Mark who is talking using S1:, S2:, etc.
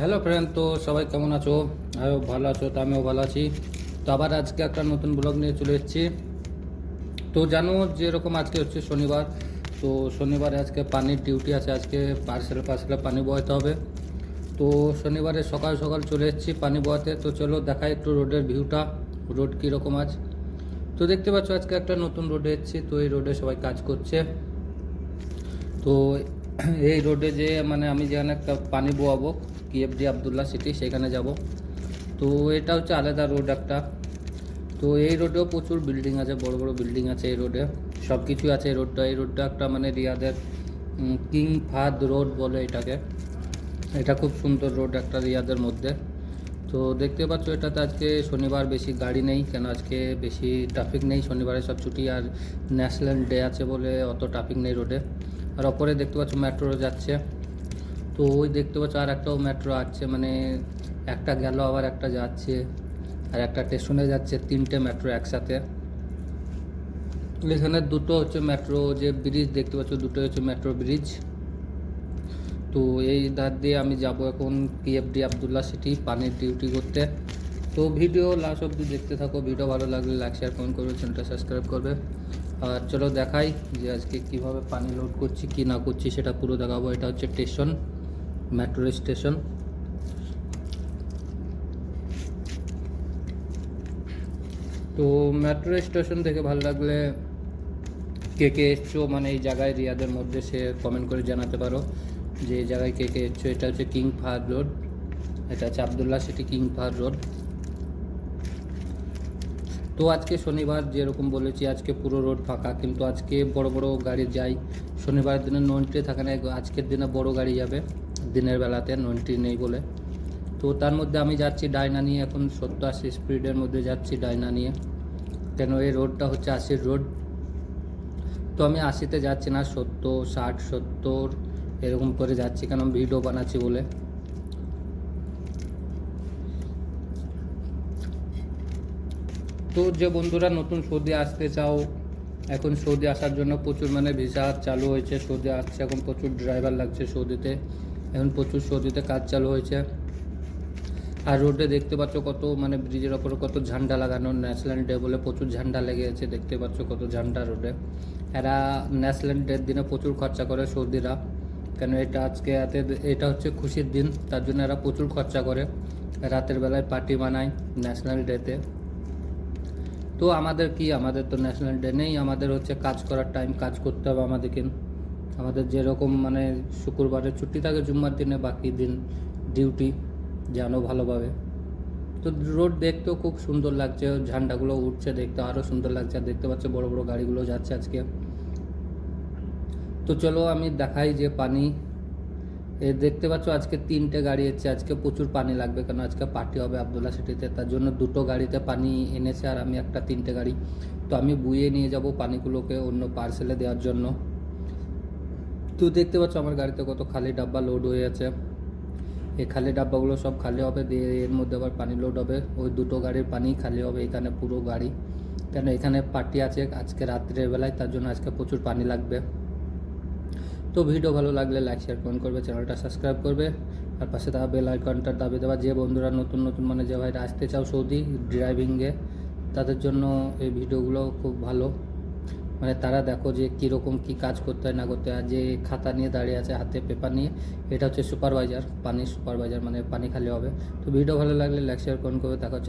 S1: Hello friend, তো সবাই কেমন আছো? আমিও ভালো আছো, তো আমিও ভালো আছি। তো আবার আজকে একটা নতুন ব্লগ নিয়ে চলে এসেছি। তো জানো, যেরকম আজকে হচ্ছে শনিবার, তো শনিবারে আজকে পানির ডিউটি আছে, আজকে পার্সেল পার্সেলে পানি বয়াতে হবে। তো শনিবারে সকাল সকাল চলে এসেছি পানি বয়াতে তো চলো দেখাই একটু রোডের ভিউটা রোড কীরকম আছে তো দেখতে পাচ্ছ, আজকে একটা নতুন রোডে এসেছি, তো এই রোডে সবাই কাজ করছে। তো এই রোডে যে মানে আমি যেখানে একটা পানি বোয়াবো কিএফডি আবদুল্লাহ সিটি সেখানে যাব। তো এটা হচ্ছে আলাদা রোড একটা। তো এই রোডেও প্রচুর বিল্ডিং আছে, বড় বড় বিল্ডিং আছে এই রোডে সব কিছুই আছে এই রোডটা এই রোডটা একটা মানে রিয়াদের কিং ফাদ রোড বলে এটাকে। এটা খুব সুন্দর রোড একটা রিয়াদের মধ্যে। তো দেখতে পাচ্ছ, এটাতে আজকে শনিবার বেশি গাড়ি নেই, কেন আজকে বেশি ট্রাফিক নেই। শনিবারে সব ছুটি আর ন্যাশনাল ডে আছে বলে অত ট্রাফিক নেই রোডে আর অপরে দেখতে পাচ্ছ মেট্রো যাচ্ছে। তো ওই দেখতে পাচ্ছ আর একটাও মেট্রো আছে মানে একটা গেল, আবার একটা যাচ্ছে, আর একটা স্টেশনে যাচ্ছে, তিনটে মেট্রো একসাথে। এখানে দুটো হচ্ছে মেট্রো যে ব্রিজ দেখতে পাচ্ছ দুটো হচ্ছে মেট্রো ব্রিজ তো এই ধার দিয়ে আমি যাব এখন পিএফডি আবদুল্লা সিটি পানির ডিউটি করতে। তো ভিডিও লাস্ট অব্দি দেখতে থাকো ভিডিও ভালো লাগলে লাইক শেয়ার কমেন্ট করবে চ্যানেলটা সাবস্ক্রাইব করবে। আর চলো দেখাই যে আজকে কীভাবে পানি লোড করছি, কি না করছি, সেটা পুরো দেখাবো। এটা হচ্ছে স্টেশন মেট্রো স্টেশন। তো মেট্রো স্টেশন থেকে ভালো লাগলে কে কে এসছো? মানে এই জায়গায় রিয়াদের মধ্যে সে কমেন্ট করে জানাতে পারো। যে এই জায়গায় কে কে এসছো? এটা হচ্ছে কিং ফাহাদ রোড। এটা হচ্ছে Abdullah city king Fahad road. তো আজকে শনিবার, যেরকম বলেছি, আজকে পুরো রোড ফাঁকা। কিন্তু আজকে বড় বড় গাড়ি যায় শনিবারের দিনে নন্ট্রি থাকে না। আজকের দিনে বড় গাড়ি যাবে। দিনের বেলাতে নন্ট্রি নেই বলে। তো তার মধ্যে আমি যাচ্ছি ডায়না নিয়ে, এখন সত্তর আশি স্পিডের মধ্যে যাচ্ছি ডায়না নিয়ে। কেন এই রোডটা হচ্ছে আশির রোড। তো আমি আশিতে যাচ্ছি না, সত্তর, ষাট, সত্তর, এরকম করে যাচ্ছি, কেন ভিডিও বানাচ্ছি বলে। তো যে বন্ধুরা নতুন সৌদি আসতে চাও, এখন সৌদি আসার জন্য প্রচুর মানে ভিসা চালু হয়েছে, সৌদি আসছে, এখন প্রচুর ড্রাইভার লাগছে সৌদিতে। এখন প্রচুর সৌদিতে কাজ চালু হয়েছে। আর রোডে দেখতে পাচ্ছ কত মানে ব্রিজের ওপরে কত ঝান্ডা লাগানো, ন্যাশনাল ডে বলে প্রচুর ঝান্ডা লেগে আছে দেখতে পাচ্ছ কত ঝান্ডা রোডে। এরা ন্যাশনাল ডের দিনে প্রচুর খরচা করে সৌদিরা কেন এটা আজকে এতে, এটা হচ্ছে খুশির দিন, তার জন্য এরা প্রচুর খরচা করে। রাতের বেলায় পার্টি বানায় ন্যাশনাল ডেতে। তো আমাদের কি, আমাদের তো ন্যাশনাল ডে নেই, আমাদের হচ্ছে কাজ করার টাইম, কাজ করতে হবে আমাদেরকে। আমাদের যেরকম মানে শুক্রবারে ছুটি থাকে, জুম্মার দিনে বাকি দিন ডিউটি জানো ভালোভাবে। তো রোড দেখতেও খুব সুন্দর লাগছে, ঝান্ডাগুলো উঠছে দেখতে, আরও সুন্দর লাগছে। আর দেখতে পাচ্ছ বড় বড় গাড়িগুলো যাচ্ছে আজকে। তো চলো আমি দেখাই যে পানি। এ দেখতে পাচ্ছ আজকে তিনটে গাড়ি এসছে, আজকে প্রচুর পানি লাগবে, কেন আজকে পার্টি হবে আবদুল্লা সিটিতে। তার জন্য দুটো গাড়িতে পানি এনেছে আর আমি একটা তিনটে গাড়ি। তো আমি বুয়ে নিয়ে যাব পানিগুলোকে অন্য পার্সেলে দেওয়ার জন্য। তো দেখতে পাচ্ছ আমার গাড়িতে কত খালি ডাব্বা লোড হয়ে আছে। এই খালি ডাব্বাগুলো সব খালি হবে, দিয়ে এর মধ্যে আবার পানি লোড হবে। ওই দুটো গাড়ির পানি খালি হবে, এখানে পুরো গাড়ি। কেন এখানে পার্টি আছে আজকে রাত্রের বেলায়, তার জন্য আজকে প্রচুর পানি লাগবে। তো ভিডিও ভালো লাগলে লাইক শেয়ার কমেন্ট করবে চ্যানেলটা সাবস্ক্রাইব করবে। আর পাশে থাকা বেল আইকনটার দাবি দেওয়া, যে বন্ধুরা নতুন নতুন মানে যে ভাইরা আসতে চাও সৌদি ড্রাইভিংয়ে তাদের জন্য এই ভিডিওগুলো খুব ভালো। মানে তারা দেখো যে কীরকম কী কাজ করতে হয় না করতে হয় যে খাতা নিয়ে দাঁড়িয়ে আছে হাতে পেপার নিয়ে, এটা হচ্ছে সুপারভাইজার পানির সুপারভাইজার মানে পানি খালি হবে। তো ভিডিও ভালো লাগলে লাইক শেয়ার কমেন্ট করবে, দেখা হচ্ছে